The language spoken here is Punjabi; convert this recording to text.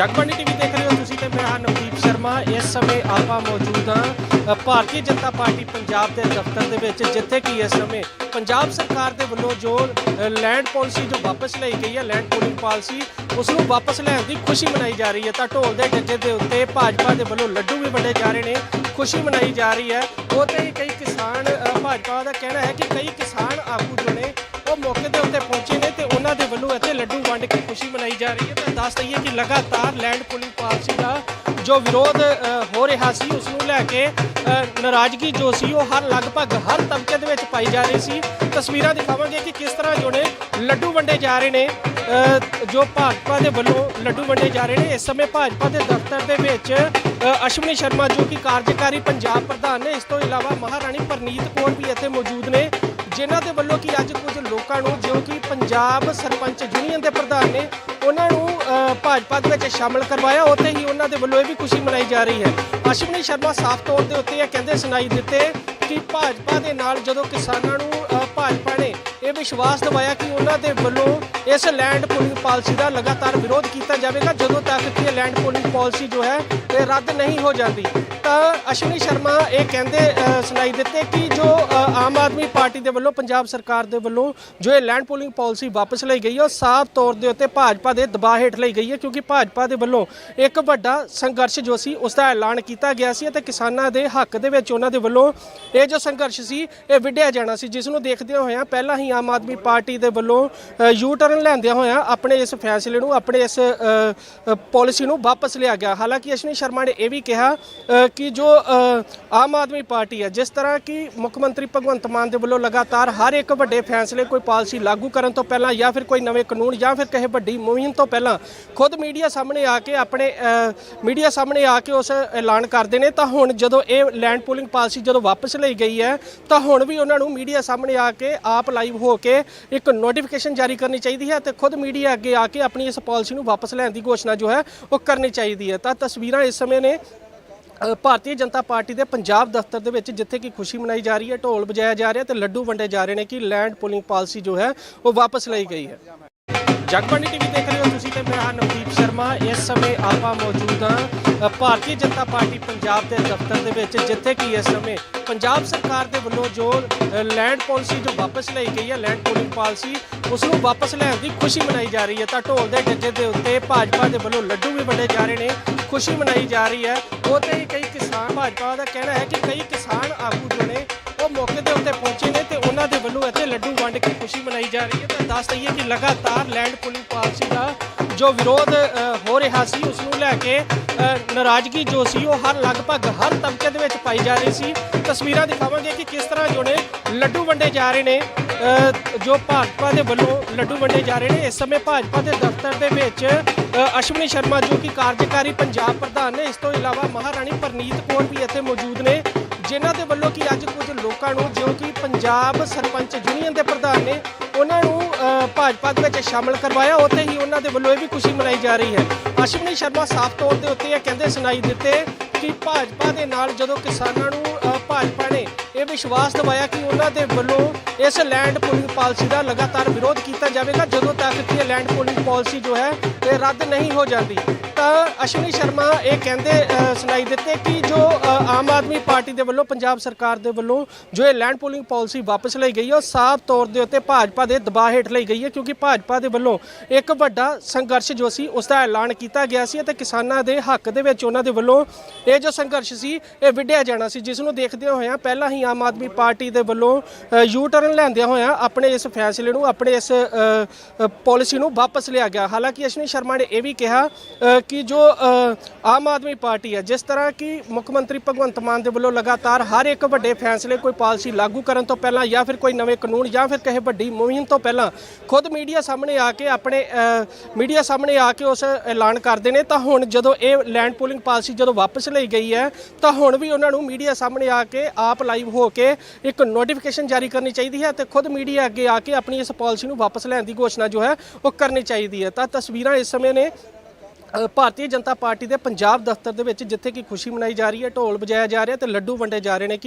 ਜਗਬਾਣੀ ਟੀਵੀ ਦੇਖ ਰਹੇ ਹੋ ਤੁਸੀਂ ਤੇ ਮੈਂ ਹਾਂ ਨਵਦੀਪ ਸ਼ਰਮਾ। ਇਸ ਸਮੇਂ ਆਪਾਂ ਮੌਜੂਦ ਹਾਂ ਭਾਰਤੀ ਜਨਤਾ ਪਾਰਟੀ ਪੰਜਾਬ ਦੇ ਦਫ਼ਤਰ ਦੇ ਵਿੱਚ, ਜਿੱਥੇ ਕਿ ਇਸ ਸਮੇਂ ਪੰਜਾਬ ਸਰਕਾਰ ਦੇ ਵੱਲੋਂ ਜੋ ਲੈਂਡ ਪਾਲਿਸੀ ਜੋ ਵਾਪਸ ਲਈ ਗਈ ਹੈ ਲੈਂਡ ਪੂਲਿੰਗ ਪਾਲਿਸੀ ਉਸ ਨੂੰ ਵਾਪਸ ਲੈਣ ਦੀ ਖੁਸ਼ੀ ਮਨਾਈ ਜਾ ਰਹੀ ਹੈ। ਤਾਂ ਢੋਲ ਦੇ ਡੱਗੇ ਦੇ ਉੱਤੇ ਭਾਜਪਾ ਦੇ ਵੱਲੋਂ ਲੱਡੂ ਵੀ ਵੰਡੇ ਜਾ ਰਹੇ ਨੇ, ਖੁਸ਼ੀ ਮਨਾਈ ਜਾ ਰਹੀ ਹੈ। ਉਹਤੇ ਹੀ ਕਈ ਕਿਸਾਨ ਭਾਜਪਾ ਦਾ ਕਹਿਣਾ ਹੈ ਕਿ ਕਈ ਲੱਡੂ ਵੰਡ ਕੇ ਖੁਸ਼ੀ ਮਨਾਈ ਜਾ ਰਹੀ ਹੈ। ਤਾਂ ਦੱਸ ਦਈਏ ਕਿ ਲਗਾਤਾਰ ਲੈਂਡ ਪੂਲਿੰਗ ਪਾਲਿਸੀ ਦਾ ਜੋ ਵਿਰੋਧ ਹੋ ਰਿਹਾ ਸੀ, ਉਸ ਨੂੰ ਲੈ ਕੇ ਨਾਰਾਜ਼ਗੀ ਜੋ ਸੀ, ਉਹ ਹਰ ਲਗਭਗ ਹਰ ਤਬਕੇ ਦੇ ਵਿੱਚ ਪਾਈ ਜਾ ਰਹੀ ਸੀ। ਤਸਵੀਰਾਂ ਦਿਖਾਵਾਂਗੇ ਕਿ ਕਿਸ ਤਰ੍ਹਾਂ ਜੋ ਨੇ ਲੱਡੂ ਵੰਡੇ ਜਾ ਰਹੇ ਨੇ ਜੋ ਭਾਜਪਾ ਦੇ ਵੱਲੋਂ ਲੱਡੂ ਵੰਡੇ ਜਾ ਰਹੇ ਨੇ। ਇਸ ਸਮੇਂ ਭਾਜਪਾ ਦੇ ਦਫ਼ਤਰ ਦੇ ਵਿੱਚ ਅਸ਼ਵਨੀ ਸ਼ਰਮਾ ਜੋ ਕਿ ਕਾਰਜਕਾਰੀ ਪੰਜਾਬ ਪ੍ਰਧਾਨ ਨੇ, ਇਸ ਤੋਂ ਇਲਾਵਾ ਮਹਾਰਾਣੀ ਪਰਨੀਤ ਕੌਰ ਵੀ ਇੱਥੇ ਮੌਜੂਦ ਨੇ, ਜਿਨ੍ਹਾਂ ਦੇ ਵੱਲੋਂ ਕਿ ਅੱਜ ਕੁਝ ਲੋਕਾਂ ਨੂੰ ਜੋ ਕਿ ਪੰਜਾਬ ਸਰਪੰਚ ਯੂਨੀਅਨ ਦੇ ਪ੍ਰਧਾਨ ਨੇ ਉਹਨਾਂ ਨੂੰ ਭਾਜਪਾ ਦੇ ਵਿੱਚ ਸ਼ਾਮਲ ਕਰਵਾਇਆ। ਉੱਥੇ ਹੀ ਉਹਨਾਂ ਦੇ ਵੱਲੋਂ ਇਹ ਵੀ ਖੁਸ਼ੀ ਮਨਾਈ ਜਾ ਰਹੀ ਹੈ। ਅਸ਼ਵਨੀ ਸ਼ਰਮਾ ਸਾਫ਼ ਤੌਰ ਦੇ ਉੱਤੇ ਇਹ ਕਹਿੰਦੇ ਸੁਣਾਈ ਦਿੱਤੇ ਕਿ ਭਾਜਪਾ ਦੇ ਨਾਲ ਜਦੋਂ ਕਿਸਾਨਾਂ ਨੂੰ ਭਾਜਪਾ ਨੇ ਇਹ ਵਿਸ਼ਵਾਸ ਦਿਵਾਇਆ ਕਿ ਉਹਨਾਂ ਦੇ ਵੱਲੋਂ ਇਸ ਲੈਂਡ ਪੂਲਿੰਗ ਪਾਲਿਸੀ ਦਾ ਲਗਾਤਾਰ ਵਿਰੋਧ ਕੀਤਾ ਜਾਵੇਗਾ, ਜਦੋਂ ਤੱਕ ਕਿ ਇਹ ਲੈਂਡ ਪੂਲਿੰਗ ਪਾਲਿਸੀ ਜੋ ਹੈ ਰੱਦ ਨਹੀਂ ਹੋ ਜਾਂਦੀ। ਤਾਂ ਅਸ਼ਵਨੀ ਸ਼ਰਮਾ ਇਹ ਕਹਿੰਦੇ ਸੁਣਾਈ ਦਿੱਤੇ ਕਿ ਜੋ ਆਮ ਆਦਮੀ ਪਾਰਟੀ ਦੇ ਵੱਲੋਂ, ਪੰਜਾਬ ਸਰਕਾਰ ਦੇ ਵੱਲੋਂ ਜੋ ਇਹ ਲੈਂਡ ਪੂਲਿੰਗ ਪਾਲਿਸੀ ਵਾਪਸ ਲਈ ਗਈ ਹੈ, ਉਹ ਸਾਫ਼ ਤੌਰ ਦੇ ਉੱਤੇ ਭਾਜਪਾ ਦੇ ਦਬਾਅ ਹੇਠ ਲਈ ਗਈ ਹੈ, ਕਿਉਂਕਿ ਭਾਜਪਾ ਦੇ ਵੱਲੋਂ ਇੱਕ ਵੱਡਾ ਸੰਘਰਸ਼ ਜੋ ਸੀ, ਉਸ ਦਾ ਐਲਾਨ ਕੀਤਾ ਗਿਆ ਸੀ ਅਤੇ ਕਿਸਾਨਾਂ ਦੇ ਹੱਕ ਦੇ ਵਿੱਚ ਉਹਨਾਂ ਦੇ ਵੱਲੋਂ ਇਹ ਜੋ ਸੰਘਰਸ਼ ਸੀ, ਇਹ ਵਿੱਢਿਆ ਜਾਣਾ ਸੀ। ਜਿਸ ਨੂੰ ਦੇਖਦਿਆਂ ਹੋਇਆਂ ਪਹਿਲਾਂ ਹੀ ਆਮ ਆਦਮੀ ਪਾਰਟੀ ਦੇ ਵੱਲੋਂ ਯੂ ਟਰਨ ਲੈਂਦਿਆਂ ਹੋਇਆਂ ਆਪਣੇ ਇਸ ਫੈਸਲੇ ਨੂੰ, ਆਪਣੇ ਇਸ ਪਾਲਿਸੀ ਨੂੰ ਵਾਪਸ ਲਿਆ ਗਿਆ। ਹਾਲਾਂਕਿ ਅਸ਼ਵਨੀ ਸ਼ਰਮਾ ਨੇ ਇਹ ਵੀ ਕਿਹਾ ਕਿ ਜੋ ਆਮ ਆਦਮੀ ਪਾਰਟੀ ਹੈ, ਜਿਸ ਤਰ੍ਹਾਂ ਕਿ ਮੁੱਖ ਮੰਤਰੀ ਭਗਵੰਤ ਮਾਨ ਦੇ ਵੱਲੋਂ ਲਗਾਤਾਰ ਹਰ ਇੱਕ ਵੱਡੇ ਫੈਸਲੇ ਕੋਈ ਪਾਲਿਸੀ ਲਾਗੂ ਕਰਨ ਤੋਂ ਪਹਿਲਾਂ ਜਾਂ ਫਿਰ ਕੋਈ ਨਵੇਂ ਕਾਨੂੰਨ ਜਾਂ ਫਿਰ ਕਿਸੇ ਵੱਡੀ ਮੁਹਿੰਮ ਤੋਂ ਪਹਿਲਾਂ ਖੁਦ ਮੀਡੀਆ ਸਾਹਮਣੇ ਆ ਕੇ ਆਪਣੇ ਮੀਡੀਆ ਸਾਹਮਣੇ ਆ ਕੇ ਉਸ ਐਲਾਨ ਕਰਦੇ ਨੇ, ਤਾਂ ਹੁਣ ਜਦੋਂ ਇਹ ਲੈਂਡ ਪੂਲਿੰਗ ਪਾਲਿਸੀ ਜਦੋਂ ਵਾਪਸ ਲਈ ਗਈ ਹੈ, ਤਾਂ ਹੁਣ ਵੀ ਉਹਨਾਂ ਨੂੰ ਮੀਡੀਆ ਸਾਹਮਣੇ ਆ ਕੇ ਆਪ ਲਾਈਵ ਹੋ ਕੇ ਇੱਕ ਨੋਟੀਫਿਕੇਸ਼ਨ ਜਾਰੀ ਕਰਨੀ ਚਾਹੀਦੀ ਹੈ ਤੇ ਖੁਦ ਮੀਡੀਆ ਅੱਗੇ ਆ ਕੇ ਆਪਣੀ ਇਸ ਪਾਲਿਸੀ ਨੂੰ ਵਾਪਸ ਲੈਣ ਦੀ ਘੋਸ਼ਣਾ ਜੋ ਹੈ, ਉਹ ਕਰਨੀ ਚਾਹੀਦੀ ਹੈ। ਤਾਂ ਤਸਵੀਰਾਂ ਇਸ ਸਮੇਂ ਨੇ ਭਾਰਤੀ ਜਨਤਾ ਪਾਰਟੀ ਦੇ ਪੰਜਾਬ ਦਫ਼ਤਰ ਦੇ ਵਿੱਚ ਜਿੱਥੇ ਕਿ ਖੁਸ਼ੀ ਮਨਾਈ ਜਾ ਰਹੀ ਹੈ, ਢੋਲ ਵਜਾਇਆ ਜਾ ਰਿਹਾ ਤੇ ਲੱਡੂ ਵੰਡੇ ਜਾ ਰਹੇ ਨੇ ਕਿ ਲੈਂਡ ਪੂਲਿੰਗ ਪਾਲਿਸੀ ਜੋ ਹੈ, ਉਹ ਵਾਪਸ ਲਈ ਗਈ ਹੈ। ਜਗਬਾਣੀ ਟੀਵੀ ਦੇਖ ਰਹੇ ਹੋ ਤੁਸੀਂ ਤੇ ਮੈਂ ਹਾਂ ਨਵਦੀਪ ਸ਼ਰਮਾ। ਇਸ ਸਮੇਂ ਆਪਾਂ ਮੌਜੂਦ ਹਾਂ ਭਾਰਤੀ ਜਨਤਾ ਪਾਰਟੀ ਪੰਜਾਬ ਦੇ ਦਫ਼ਤਰ ਦੇ ਵਿੱਚ, ਜਿੱਥੇ ਕਿ ਇਸ ਸਮੇਂ ਪੰਜਾਬ ਸਰਕਾਰ ਦੇ ਵੱਲੋਂ ਜੋ ਲੈਂਡ ਪਾਲਿਸੀ ਜੋ ਵਾਪਸ ਲਈ ਗਈ ਹੈ, ਲੈਂਡ ਪੂਲਿੰਗ ਪਾਲਿਸੀ ਉਸ ਨੂੰ ਵਾਪਸ ਲੈਣ ਦੀ ਖੁਸ਼ੀ ਮਨਾਈ ਜਾ ਰਹੀ ਹੈ। ਤਾਂ ਢੋਲ ਦੇ ਡੱਗੇ ਦੇ ਉੱਤੇ ਭਾਜਪਾ ਦੇ ਵੱਲੋਂ ਲੱਡੂ ਵੀ ਵੰਡੇ ਜਾ ਰਹੇ ਨੇ। ਖੁਸ਼ੀ ਮਨਾਈ ਜਾ ਰਹੀ ਹੈ। ਉਹਤੇ ਹੀ ਕਈ ਕਿਸਾਨ ਭਾਜਪਾ ਦਾ ਕਹਿਣਾ ਹੈ ਕਿ ਕਈ ਕਿਸਾਨ ਆਗੂ ਜੋ ਨੇ ਉਹ ਮੌਕੇ ਦੇ ਉੱਤੇ ਪਹੁੰਚੇ ਨੇ ਤੇ ਉਹਨਾਂ ਦੇ ਵੱਲੋਂ ਇੱਥੇ ਲੱਡੂ ਵੰਡ ਕੇ ਖੁਸ਼ੀ ਮਨਾਈ ਜਾ ਰਹੀ ਹੈ। ਤਾਂ ਦੱਸ ਦਈਏ ਕਿ ਲਗਾਤਾਰ ਲੈਂਡ ਪੂਲਿੰਗ ਪਾਲਿਸੀ ਦਾ ਜੋ ਵਿਰੋਧ ਹੋ ਰਿਹਾ ਸੀ, ਉਸ ਨੂੰ ਲੈ ਕੇ ਨਾਰਾਜ਼ਗੀ ਜੋ ਸੀ, ਉਹ ਹਰ ਲਗਭਗ ਹਰ ਤਬਕੇ ਦੇ ਵਿੱਚ ਪਾਈ ਜਾ ਰਹੀ ਸੀ। ਤਸਵੀਰਾਂ ਦਿਖਾਵਾਂਗੇ ਕਿ ਕਿਸ ਤਰ੍ਹਾਂ ਜੋ ਨੇ ਲੱਡੂ ਵੰਡੇ ਜਾ ਰਹੇ ਨੇ ਜੋ ਭਾਜਪਾ ਦੇ ਵੱਲੋਂ ਲੱਡੂ ਵੰਡੇ ਜਾ ਰਹੇ ਨੇ। ਇਸ ਸਮੇਂ ਭਾਜਪਾ ਦੇ ਦਫ਼ਤਰ ਦੇ ਵਿੱਚ ਅਸ਼ਵਨੀ ਸ਼ਰਮਾ ਜੋ ਕਿ ਕਾਰਜਕਾਰੀ ਪੰਜਾਬ ਪ੍ਰਧਾਨ ਨੇ, ਇਸ ਤੋਂ ਇਲਾਵਾ ਮਹਾਰਾਣੀ ਪਰਨੀਤ ਕੌਰ ਵੀ ਇੱਥੇ ਮੌਜੂਦ ਨੇ, ਜਿਨ੍ਹਾਂ ਦੇ ਵੱਲੋਂ ਕਿ ਅੱਜ ਕੁਝ ਲੋਕਾਂ ਨੂੰ, ਜੋ ਕਿ ਪੰਜਾਬ ਸਰਪੰਚ ਯੂਨੀਅਨ ਦੇ ਪ੍ਰਧਾਨ ਨੇ, ਉਹਨਾਂ ਨੂੰ ਭਾਜਪਾ ਦੇ ਵਿੱਚ ਸ਼ਾਮਲ ਕਰਵਾਇਆ, ਉੱਥੇ ਹੀ ਉਹਨਾਂ ਦੇ ਵੱਲੋਂ ਇਹ ਵੀ ਖੁਸ਼ੀ ਮਨਾਈ ਜਾ ਰਹੀ ਹੈ। ਅਸ਼ਵਨੀ ਸ਼ਰਮਾ ਸਾਫ਼ ਤੌਰ ਦੇ ਉੱਤੇ ਇਹ ਕਹਿੰਦੇ ਸੁਣਾਈ ਦਿੱਤੇ ਕਿ ਭਾਜਪਾ ਦੇ ਨਾਲ ਜਦੋਂ ਕਿਸਾਨਾਂ ਨੂੰ ਭਾਜਪਾ ਨੇ ਇਹ ਵਿਸ਼ਵਾਸ ਦਿਵਾਇਆ ਕਿ ਉਹਨਾਂ ਦੇ ਵੱਲੋਂ ਇਸ ਲੈਂਡ ਪੂਲਿੰਗ ਪਾਲਿਸੀ ਦਾ ਲਗਾਤਾਰ ਵਿਰੋਧ ਕੀਤਾ ਜਾਵੇਗਾ। ਜਦੋਂ ਤੱਕ ਕਿ ਇਹ ਲੈਂਡ ਪੂਲਿੰਗ ਪਾਲਿਸੀ ਜੋ ਹੈ, ਇਹ ਰੱਦ ਨਹੀਂ ਹੋ ਜਾਂਦੀ। ਤਾਂ ਅਸ਼ਵਨੀ ਸ਼ਰਮਾ ਇਹ ਕਹਿੰਦੇ ਸੁਣਾਈ ਦਿੱਤੇ ਕਿ ਜੋ ਆਮ ਆਦਮੀ ਪਾਰਟੀ ਦੇ ਵੱਲੋਂ, ਪੰਜਾਬ ਸਰਕਾਰ ਦੇ ਵੱਲੋਂ ਜੋ ਇਹ ਲੈਂਡ ਪੂਲਿੰਗ ਪਾਲਿਸੀ ਵਾਪਸ ਲਈ ਗਈ ਹੈ, ਉਹ ਸਾਫ਼ ਤੌਰ ਦੇ ਉੱਤੇ ਭਾਜਪਾ ਦੇ ਦਬਾਅ ਹੇਠ ਲਈ ਗਈ ਹੈ, ਕਿਉਂਕਿ ਭਾਜਪਾ ਦੇ ਵੱਲੋਂ ਇੱਕ ਵੱਡਾ ਸੰਘਰਸ਼ ਜੋ ਸੀ ਉਸ ਦਾ ਐਲਾਨ ਕੀਤਾ ਗਿਆ ਸੀ ਅਤੇ ਕਿਸਾਨਾਂ ਦੇ ਹੱਕ ਦੇ ਵਿੱਚ ਉਹਨਾਂ ਦੇ ਵੱਲੋਂ ਇਹ ਜੋ ਸੰਘਰਸ਼ ਸੀ, ਇਹ ਵਿੱਢਿਆ ਜਾਣਾ ਸੀ। ਜਿਸ ਨੂੰ ਦੇਖਦਿਆਂ ਹੋਇਆਂ ਪਹਿਲਾਂ ਹੀ ਆਮ ਆਦਮੀ ਪਾਰਟੀ ਦੇ ਵੱਲੋਂ ਯੂ ਟਰਨ ਲੈਂਦਿਆਂ ਹੋਇਆਂ ਆਪਣੇ ਇਸ ਫੈਸਲੇ ਨੂੰ, ਆਪਣੇ ਇਸ ਪਾਲਿਸੀ ਨੂੰ ਵਾਪਸ ਲਿਆ ਗਿਆ। ਹਾਲਾਂਕਿ ਅਸ਼ਵਨੀ ਸ਼ਰਮਾ ਨੇ ਇਹ ਵੀ ਕਿਹਾ ਅ, ਕਿ ਜੋ ਅ, ਆਮ ਆਦਮੀ ਪਾਰਟੀ ਹੈ ਜਿਸ ਤਰ੍ਹਾਂ ਕਿ ਮੁੱਖ ਮੰਤਰੀ ਭਗਵੰਤ ਮਾਨ ਦੇ ਵੱਲੋਂ ਲਗਾਤਾਰ ਹਰ ਇੱਕ ਵੱਡੇ ਫੈਸਲੇ ਕੋਈ ਪਾਲਿਸੀ ਲਾਗੂ ਕਰਨ ਤੋਂ ਪਹਿਲਾਂ ਜਾਂ ਫਿਰ ਕੋਈ ਨਵੇਂ ਕਾਨੂੰਨ ਜਾਂ ਫਿਰ ਕਿਸੇ ਵੱਡੀ ਮੁਹਿੰਮ ਤੋਂ ਪਹਿਲਾਂ ਖੁਦ ਮੀਡੀਆ ਸਾਹਮਣੇ ਆ ਕੇ ਆਪਣੇ ਮੀਡੀਆ ਸਾਹਮਣੇ ਆ ਕੇ ਉਸ ਐਲਾਨ ਕਰਦੇ ਨੇ ਤਾਂ ਹੁਣ ਜਦੋਂ ਇਹ ਲੈਂਡ ਪੂਲਿੰਗ ਪਾਲਿਸੀ ਜਦੋਂ ਵਾਪਸ ਲਈ ਗਈ ਹੈ ਤਾਂ ਹੁਣ ਵੀ ਉਹਨਾਂ ਨੂੰ ਮੀਡੀਆ ਸਾਹਮਣੇ ਆ ਕੇ ਆਪ ਲਾਈਵ ਹੋ ਕੇ ਇੱਕ ਨੋਟੀਫਿਕੇਸ਼ਨ ਜਾਰੀ ਕਰਨੀ ਚਾਹੀਦੀ ਹੈ ਤੇ ਖੁਦ ਮੀਡੀਆ ਅੱਗੇ ਆ ਕੇ ਆਪਣੀ ਇਸ ਪਾਲਿਸੀ ਨੂੰ ਵਾਪਸ ਲੈਣ ਦੀ ਘੋਸ਼ਣਾ ਜੋ ਹੈ ਉਹ ਕਰਨੀ ਚਾਹੀਦੀ ਹੈ। ਤਾਂ ਤਸਵੀਰਾਂ ਇਸ ਸਮੇਂ ਨੇ ਭਾਰਤੀ ਜਨਤਾ ਪਾਰਟੀ ਦੇ ਪੰਜਾਬ ਦਫ਼ਤਰ ਦੇ ਵਿੱਚ ਜਿੱਥੇ ਕਿ ਖੁਸ਼ੀ ਮਨਾਈ ਜਾ ਰਹੀ ਹੈ, ਢੋਲ ਵਜਾਇਆ ਜਾ ਰਿਹਾ ਤੇ ਲੱਡੂ ਵੰਡੇ ਜਾ ਰਹੇ ਨੇ ਕਿ